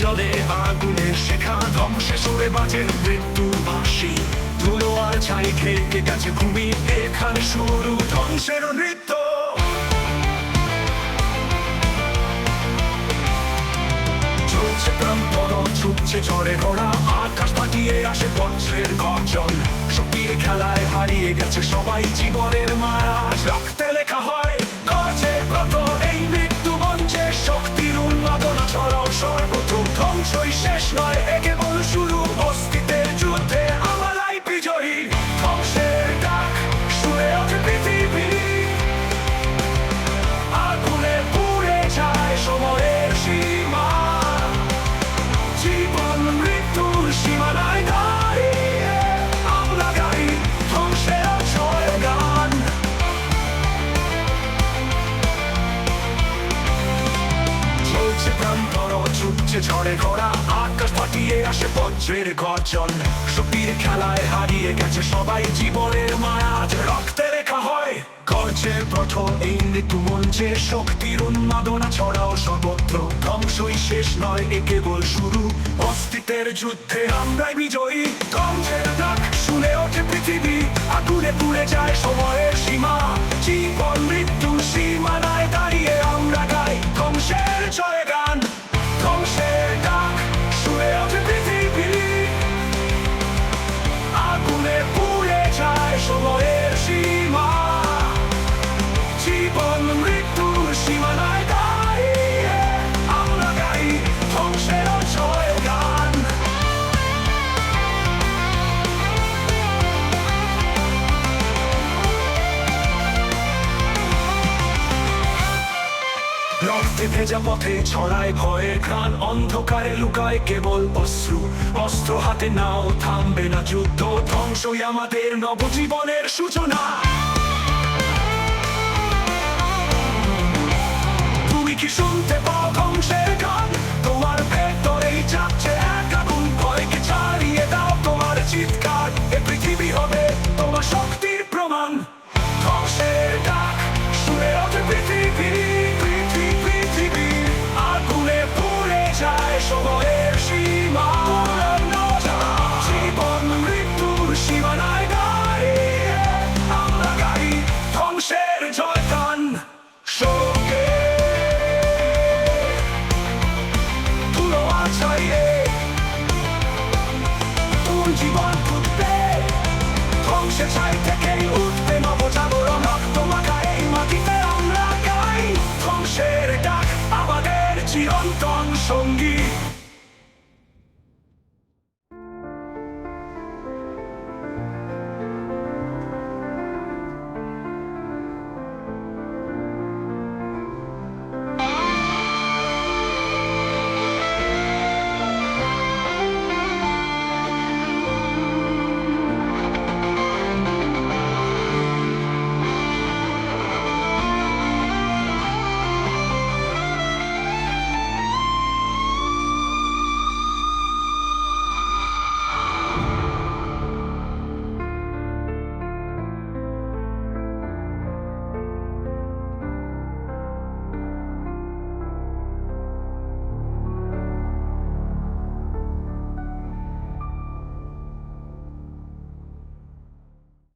জলে আগুনের শেখা ধ্বংসে সরে বাজে মৃত্যু বাসি ধুলো আর ছাই খেয়ে গেছে ভূমি এখানে শুরু ধ্বংসের নৃত্য। ছুটছে ঘোড়া, আকাশ পাঠিয়ে আসে বজ্রের খেলায় হারিয়ে গেছে সবাই জীবনের রক্তে প্রান্তর ছুটছে ঝড়ে ঘোড়া, আকাশ ফাটিয়ে আসে বজ্রের গর্জন। শক্তির খেলায় হারিয়ে গেছে সবাই জীবনের মায়া। আজ রক্তে লেখা হয়, গর্জে প্রথম এই মৃত্যু মঞ্চে। শক্তির উন্মাদনা ছড়াও সর্বত্র। ধ্বংসই শেষ নয়, এ কেবল শুরু। অস্তিত্বের যুদ্ধে আমরাই বিজয়ী। ধ্বংসের ডাক শুনে ওঠে পৃথিবী। আগুনে পুড়ে যায় সময়ের সীমা। জীবন মৃত্যু সীমানায় দাঁড়িয়ে রক্তে ভেজা পথে ছড়ায় ভয়ে। ঘ্রাণ অন্ধকারে লুকায় কেবল অশ্রু। অস্ত্র হাতে নাও, থামবে না যুদ্ধ। ধ্বংসই আমাদের নবজীবনের সূচনা। জীবন উঠবে ধ্বংসের ছাই থেকেই উঠবে নব